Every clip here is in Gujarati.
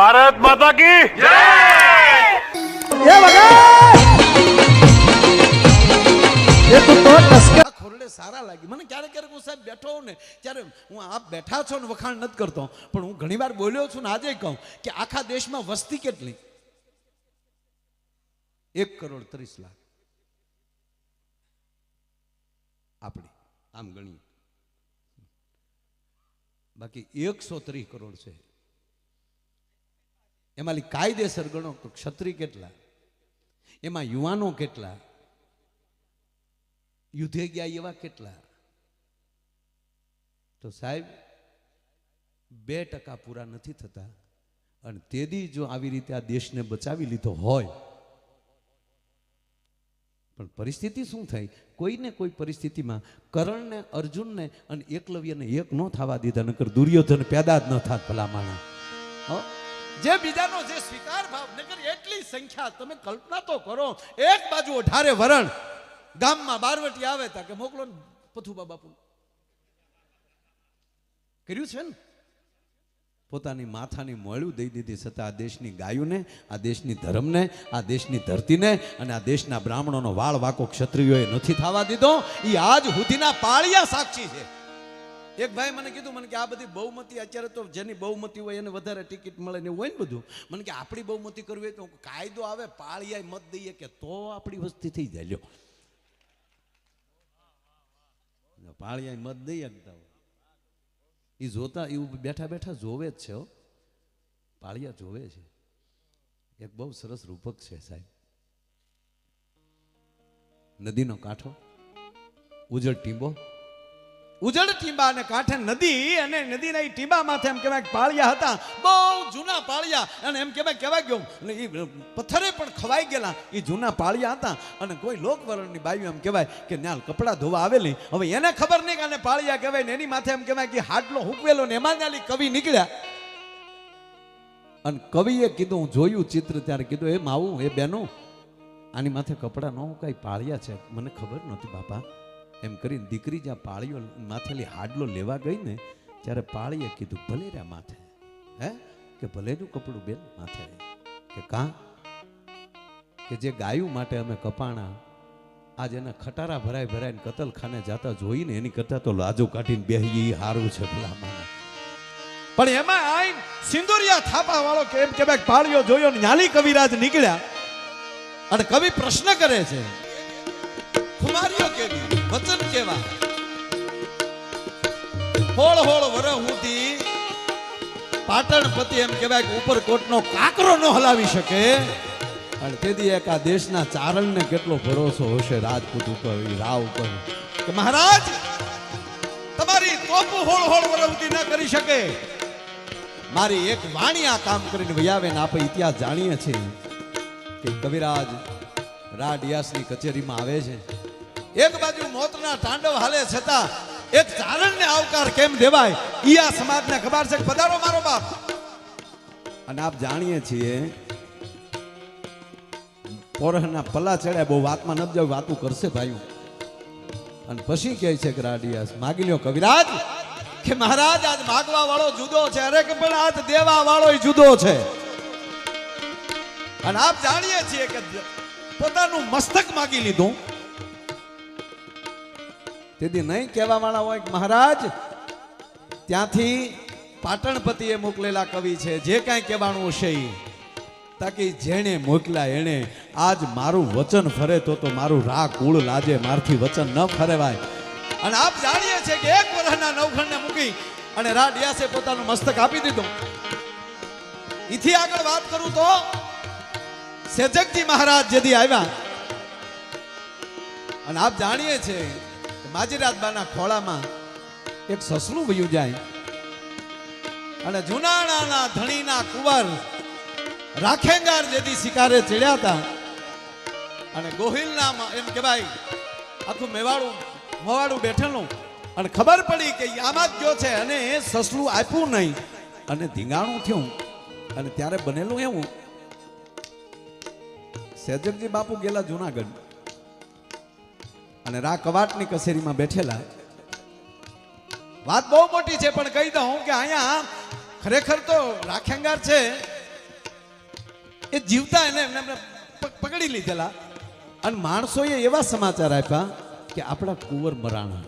ભારત માતા કી સારા લાગી. મને ક્યારેક ક્યારેક હું સાહેબ, બેઠો હોઉં ને. ત્યારે હું આપ બેઠા છો ને વખાણ નથી કરતો. પણ હું ઘણીવાર બોલ્યો છું ને આજે કહું કે આખા દેશમાં વસ્તી કેટલી? એક કરોડ ત્રીસ લાખ. આપણી, આમ ગણીએ. બાકી એકસો ત્રીસ કરોડ છે. એમાંથી કાયદેસર ગણો તો ક્ષત્રિય કેટલા? એમાં યુવાનો કેટલા? યુદ્ધે ગયા એવા કેટલા? તો સાહેબ, બે ટકા પૂરા નથી થતા. અને તેદી જો આવી રીતે આ દેશને બચાવી લીધો હોય, પણ પરિસ્થિતિ શું થઈ? કોઈને કોઈ પરિસ્થિતિમાં કરણને, અર્જુનને અને એકલવ્યને એક ન થવા દીધા, નકર દુર્યોધન પેદા જ ન થાત ભલા માણા? જે બીજાનો જે સ્વીકાર ભાવ નગર એટલી સંખ્યા તમે કલ્પના તો કરો. એક બાજુ અઢારે વરણ, ગામમાં બારવટી આવે તા કે મોકલો ને પથુબા બાપુ. કર્યું છે ને? પોતાની માથાની મળ્યું દઈ દીધી છતાં આ દેશની ગાયોને, આ દેશની ધર્મને, આ દેશની ધરતીને અને આ દેશના બ્રાહ્મણોનો વાળ વાકો ક્ષત્રિયોએ નથી થવા દીધો. એ આજ સુધીના પાળિયા સાક્ષી છે. એક ભાઈ મને કીધું, મને કે આ બધી બહુમતી, અત્યારે તો જેની બહુમતી હોય એને વધારે ટિકિટ મળે ને હોય ને બધું. મને કે આપણી બહુમતી કરવી હોય તો કાયદો આવે પાળિયા મત દઈએ કે તો આપણી વસ્તી થઈ જાય. લ્યો. પાળિયા મત દઈ શકતા એ જોતા એવું બેઠા બેઠા જોવે જ છે પાળિયા જોવે છે. એક બહુ સરસ રૂપક છે સાહેબ. નદીનો કાંઠો, ઉજળ ટીંબો. ઉજળ ટીંબા અને કાંઠે નદી અને નદીના એ ટીંબા માથે એમ કહેવાય પાળિયા હતા. બહુ જૂના પાળિયા અને એમ કહેવાય કહેવાય ગયું. અને એ પથ્થરે પણ ખવાઈ ગયેલા એ જૂના પાળિયા હતા. અને કોઈ લોકવરણની બાયું એમ કહેવાય કે ન્યાલ કપડાં ધોવા આવેલી. હવે એને ખબર નહીં કે આને પાળિયા કહેવાય ને એની માથે એમ કહેવાય કે હાડલો હુકવેલો ને એમાં ન્યાલી કવિ નીકળ્યા. અને કવિએ કીધું, હું જોયું ચિત્ર ત્યારે કીધું, એ માવું, એ બેનું, આની માથે કપડાં ન કાંઈ પાળિયા છે. મને ખબર નહોતી, બાપા એમ કરીને દીકરી જ્યાં પાળીઓ માથેલી હાડલો લેવા ગઈ ને ત્યારે પાળીએ કીધું, ભલે રે માથે. હે? કે ભલેનું કપડું બેન માથે કે કાં? કે જે ગાયું માટે અમે કપાણા, આજ એના ખટારા ભરાય ભરાઈને કતલખાને જાતા જોઈને એની કરતા તો લાજો કાઢીને બેહી હારું છે ભલા પણ એમાં આઈન સિંદુરિયા થાપા વાળો કે એમ કે ભાઈ પાળીઓ જોયો ને ન્યાલી કવિરાજ નીકળ્યા અને કવિ પ્રશ્ન કરે છે, ખુમારીઓ કેવી? વચન કેવા હોળ હોળ વર હુંથી એમ કહેવાય કે ઉપરકોટનો કાકરો ન હલાવી શકે. અને તેથી એક આ દેશના ચારણને કેટલો ભરોસો હશે રાજપૂત ઉપર રાવ ઉપર? કે મહારાજ, તમારી તોપ હોળ હોળ વરવતી ન કરી શકે. મારી એક વાણી આ કામ કરીને વૈયાવે ને આપણે ઇતિહાસ જાણીએ છીએ. કે કવિરાજ રાડિયાસની કચેરીમાં આવે છે. એક બાજુ મોતના તાંડવ હાલે છતાં એક ચારણને આવકાર કેમ દેવાય? ઈ આ સમાજને ખબર છે પધારો મારો બાપ. અને આપ જાણીએ છીએ, પોરહના પલ્લા ચડ્યા બહુ વાતમાં ન જાવ વાતું કરશે ભાઈ અને પછી કહે છે કે રાડિયાસ માગી લ્યો કવિરાજ, કે મહારાજ, આજ માગવા વાળો જુદો છે. અરે કે પણ આજ દેવા વાળો જુદો છે. અને આપ જાણીએ છીએ કે પોતાનું મસ્તક માગી લીધું. તેથી નહીં કહેવા વાળા હોય કે મહારાજ, ત્યાંથી પાટણપતિએ મોકલેલા કવિ છે, જે કાંઈ કહેવાનું હશે તાકી જેણે મોકલ્યા એણે આજ મારું વચન ફરે તો તો મારું રા કુળ, લાજે મારથી વચન ન ફરેવાય. અને આપ જાણીએ છીએ કે એક વર્ષના નવખંડને મૂકી અને રા ડિયાસે પોતાનું મસ્તક આપી દીધું. ઈથી આગળ વાત કરું તો સેજકજી મહારાજ જેથી આવ્યા. અને આપ જાણીએ છીએ કે માજીરાજબાના ખોળામાં એક સસલું વયું જાય. અને જુનાણાના ધણીના કુંવર રાખેંગાર જેથી શિકારે ચડ્યા હતા. અને ગોહિલના એમ કહેવાય, આખું મેવાડું મોવાડું બેઠેલું. અને ખબર પડી કે આમાં જ ગયો છે અને એ સસલું આપ્યું નહીં. અને ધીંગાણું થયું. અને ત્યારે બનેલું એવું. સેજકજી બાપુ ગયેલા જુનાગઢ. અને રા કવાટની કચેરીમાં બેઠેલા. વાત બહુ મોટી છે, પણ કહી દઉં કે અહીંયા ખરેખર તો રાખેંગાર છે. એ જીવતા એને એમને પકડી લીધેલા. અને માણસોએ એવા સમાચાર આપ્યા કે આપણા કુંવર મરાણા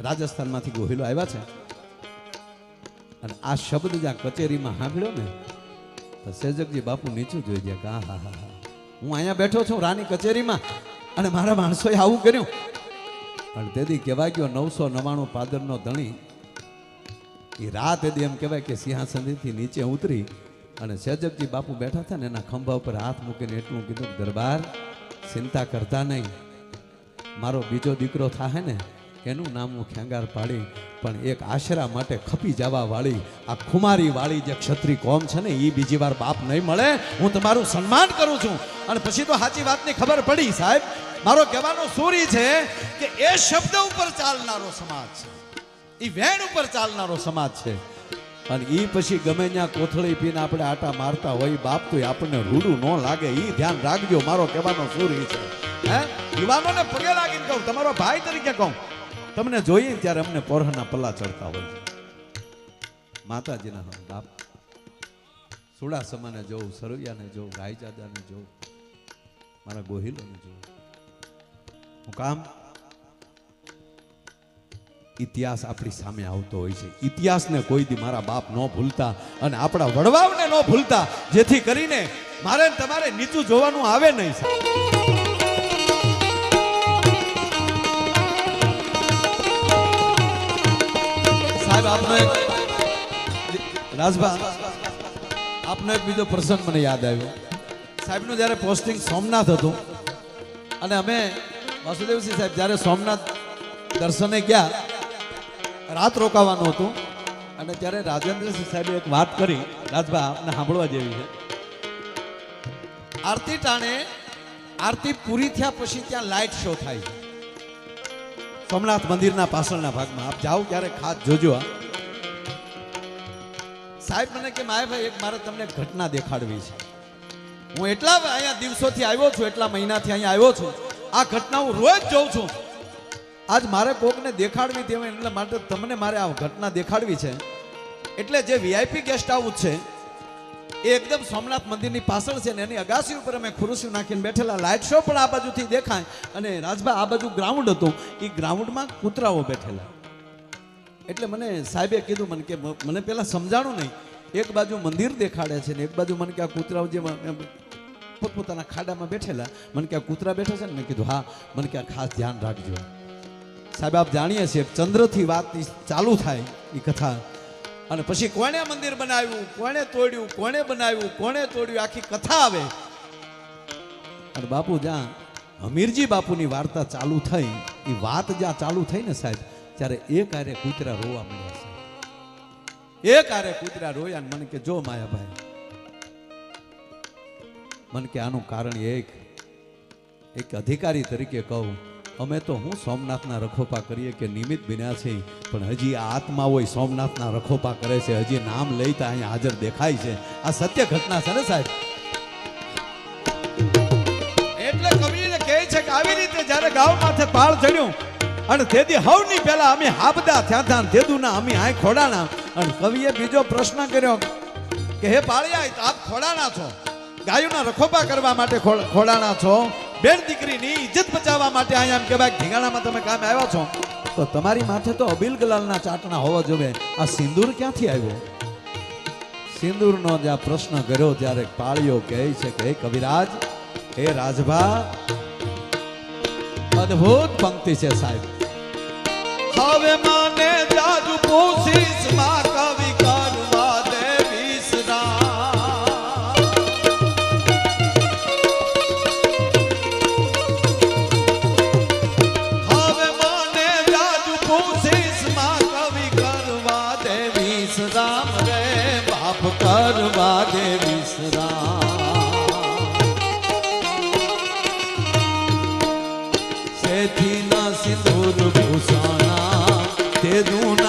રાજસ્થાનમાંથી ગોહિલો આવ્યા છે. અને આ શબ્દ જ્યાં કચેરીમાં સાંભળ્યો ને, તો સેજકજી બાપુ નીચું જોઈ ગયા કે હા હા હા. હું અહીંયા બેઠો છું, રાની કચેરીમાં. અને મારા માણસોએ આવું કર્યું. પણ તેથી કહેવાય ગયો નવસો નવ્વાણું પાદરનો ધણી. એ રાત એદી એમ કહેવાય કે સિંહાસનથી નીચે ઉતરી અને સેજકજી બાપુ બેઠા હતા ને એના ખંભા ઉપર હાથ મૂકીને એટલું કીધું દરબાર, ચિંતા કરતા નહીં. મારો બીજો દીકરો થાય ને, એનું નામ હું ખેંગાર પાડી પણ એક આશરા માટે ખપી જવા વાળી, આ ખુમારી વાળી જે ક્ષત્રિય કોમ છે ને એ બીજી વાર બાપ નહીં મળે. હું તમારું સન્માન કરું છું. અને પછી તો સાચી વાતની ખબર પડી, સાહેબ. મારો કહેવાનો સૂરી છે કે એ શબ્દ ઉપર ચાલનારો સમાજ છે. એ વેણ ઉપર ચાલનારો સમાજ છે. અને એ પછી ગમે ત્યાં કોથળી પીને આપણે આટા મારતા હોય, બાપ તો આપણને રૂડું ન લાગે. એ ધ્યાન રાખજો, મારો કહેવાનો સૂરી છે. હે? યુવાનોને પગે લાગીને કહું, તમારો ભાઈ તરીકે કહું. તમને જોઈએ ત્યારે અમને પોરહના પલ્લા ચડતા હોય. માતાજીના હમ બાપ. સુડાસમાને જોઉં સરવૈયાને જોઉં, રાયજાદાને જોઉં, મારા ગોહિલોને જોઉં. હું કામ? ઇતિહાસ આપણી સામે આવતો હોય છે. ઇતિહાસને કોઈ દી મારા બાપ ન ભૂલતા અને આપણા વડવાઓને ન ભૂલતા, જેથી કરીને મારે તમારે નીચું જોવાનું આવે નહીં, સાહેબ. સાહેબ, આપનો રાજભા, આપનો એક બીજો પ્રસંગ મને યાદ આવ્યો. સાહેબનું જ્યારે પોસ્ટિંગ સોમનાથ હતું, અને અમે વાસુદેવસિંહ સાહેબ જ્યારે સોમનાથ દર્શને ગયા, રાત રોકાવાનું હતું, અને ત્યારે રાજેન્દ્રસિંહ સાહેબે એક વાત કરી, રાજભા, આપને સાંભળવા જેવી છે. આરતી ટાણે આરતી પૂરી થયા પછી ત્યાં લાઇટ શો થાય છે. સોમનાથ મંદિરના પાછળના ભાગમાં. આપ જાઓ ત્યારે ખાસ જોજો આ. સાહેબ, મને કે માયાભાઈ, એક મારે તમને ઘટના દેખાડવી છે. હું એટલા અહીંયા દિવસોથી આવ્યો છું, એટલા મહિનાથી અહીંયા આવ્યો છું. આ ઘટના હું રોજ જોઉં છું. આજ મારે કોકને દેખાડવી તેમ એટલા માટે તમને મારે આ ઘટના દેખાડવી છે. એટલે જે વીઆઈપી ગેસ્ટ હાઉસ છે એ એકદમ સોમનાથ મંદિરની પાછળ છે ને એની અગાસી ઉપર અમે ખુરશીઓ નાખીને બેઠેલા. લાઇટ શો પણ આ બાજુથી દેખાય. અને રાજભા, આ બાજુ ગ્રાઉન્ડ હતું. એ ગ્રાઉન્ડમાં કૂતરાઓ બેઠેલા. એટલે મને સાહેબે કીધું મને કે મને પહેલાં સમજાણું નહીં. એક બાજુ મંદિર દેખાડે છે ને એક બાજુ મને કે આ કૂતરાઓ જે પોતપોતાના ખાડામાં બેઠેલા. મને કે આ કૂતરા બેઠા છે ને? મેં કીધું, હા, મને કે આ ખાસ ધ્યાન રાખજો. સાહેબ, આપ જાણીએ છીએ, ચંદ્રથી વાત ચાલુ થાય એ કથા. અને પછી કોણે મંદિર બનાવ્યું? કોણે તોડ્યું? કોણે બનાવ્યું? કોણે તોડ્યું? આખી કથા આવે. અને બાપુ જ્યાં હમીરજી બાપુની વાર્તા ચાલુ થઈ, એ વાત જ્યાં ચાલુ થઈ ને સાહેબ, ત્યારે એક આરે કૂતરા રોવા મળ્યા છે. એક આરે કૂતરા રોયા મને કે, જો માયાભાઈ, મને કે આનું કારણ એક એક અધિકારી તરીકે કહું અમે તો હું સોમનાથના રખોપા કરીએ કે નિમિત્ત બન્યા છે પણ હજી આ આત્મા હોય સોમનાથના રખોપા કરે છે, હજી નામ લઈતા અહીંયા હાજર દેખાય છે. આ સત્ય ઘટના છે ને સાહેબ? એટલે કવિને કહે છે કે આવી રીતે જ્યારે ગાવ માથે પાળ ચડ્યું, અને તેથી હવની પહેલા અમે હાબદા થયા તેદુના અમે આય ખોડાણા. અને કવિએ બીજો પ્રશ્ન કર્યો કે, હે પાળિયા, આપ ખોડાણા છો? ગાયોના રખોપા કરવા માટે ખોડાણા છો? બેન દીકરીની ઇજ્જત બચાવવા માટે અહીંયા એમ કહેવાય ઢીંગાણામાં તમે કામ આવ્યા છો. તો તમારી માથે તો અબિલ ગલાલના ચાટણા હોવા જોઈએ આ સિંદૂર ક્યાંથી આવ્યો? સિંદૂરનો જ્યાં પ્રશ્ન કર્યો ત્યારે પાળીઓ કહે છે કે કવિરાજ, હે રાજભા, અદ્ભુત પંક્તિ છે સાહેબ. હવે માને જાજુ પૂછીશમાં રે બાપ કરવા દે વિસરા સેથી ના સિંદૂર ભૂષાણા તે દુના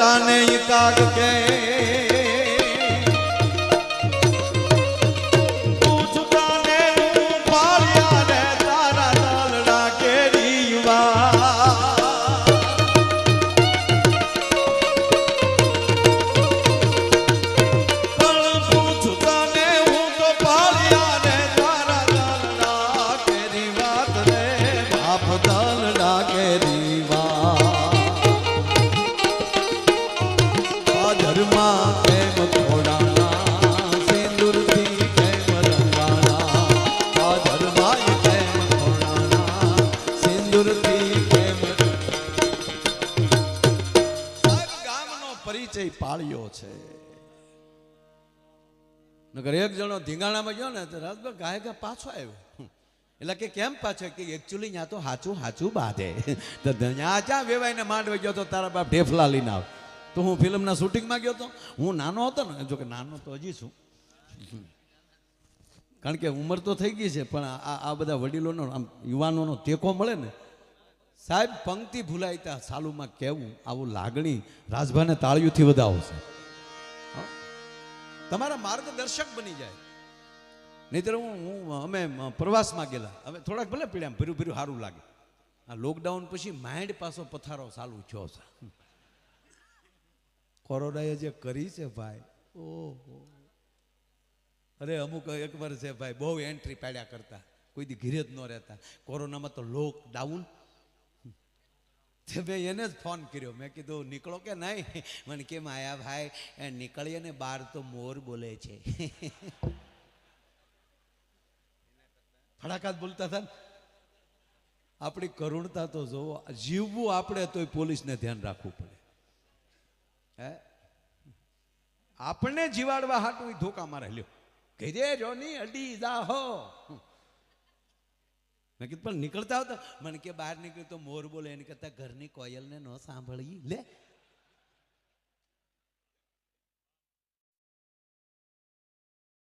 ઈ કાગ કે છે. નગર એક જણો ધીંગાણામાં ગયો ને તો રાજભાઈ ગાય ગા પાછો આવ્યો. એટલે કે કેમ પાછો? કે એકચ્યુઅલી ત્યાં તો હાચું હાચું બાંધે. તો ત્યાં ક્યાં વેવાઈને માંડવા ગયો તો તારા બાપ ઢેફલા લઈને આવ. તો હું ફિલ્મના શૂટિંગમાં ગયો હતો હું નાનો હતો ને જો કે નાનો તો હજી છું. કારણ કે ઉંમર તો થઈ ગઈ છે, પણ આ આ બધા વડીલોનો, આમ યુવાનોનો ટેકો મળે ને. સાહેબ, પંક્તિ ભૂલાય ત્યાં સાલુમાં કહેવું આવું લાગણી રાજભાને તાળીઓથી વધાવશે? તમારા માર્ગદર્શક બની જાય. નહીતર હું હું, અમે પ્રવાસમાં ગયેલા. હવે થોડાક ભલે પીડ્યા ભર્યું ભર્યું સારું લાગે. આ લોકડાઉન પછી માઇન્ડ પાછો પથારો ચાલુ થયો છે. કોરોનાએ જે કરી છે ભાઈ, ઓહો. અરે, અમુક એકવાર છે ભાઈ, બહુ એન્ટ્રી પાડ્યા કરતા. કોઈ દી ઘીરે જ ન રહેતા. કોરોનામાં તો લોકડાઉન મેં એને જ ફોન કર્યો. મેં કીધું, નીકળો કે નહીં? મને કે, માયા ભાઈ, એ નીકળીએ ને બહાર તો મોર બોલે છે. ફડાકાત બોલતા હતા આપણી કરુણતા તો જોવો, જીવવું આપણે તોય પોલીસને ધ્યાન રાખવું પડે. હે? આપણને જીવાડવા હાટું ધોકા મારે લ્યો કહીદે નહીં અડી જાહો. મેં કીધું, પણ નીકળતા આવતા મને કે, બહાર નીકળ્યું તો મોર બોલે. એની કરતા ઘરની કોયલને ન સાંભળી. લે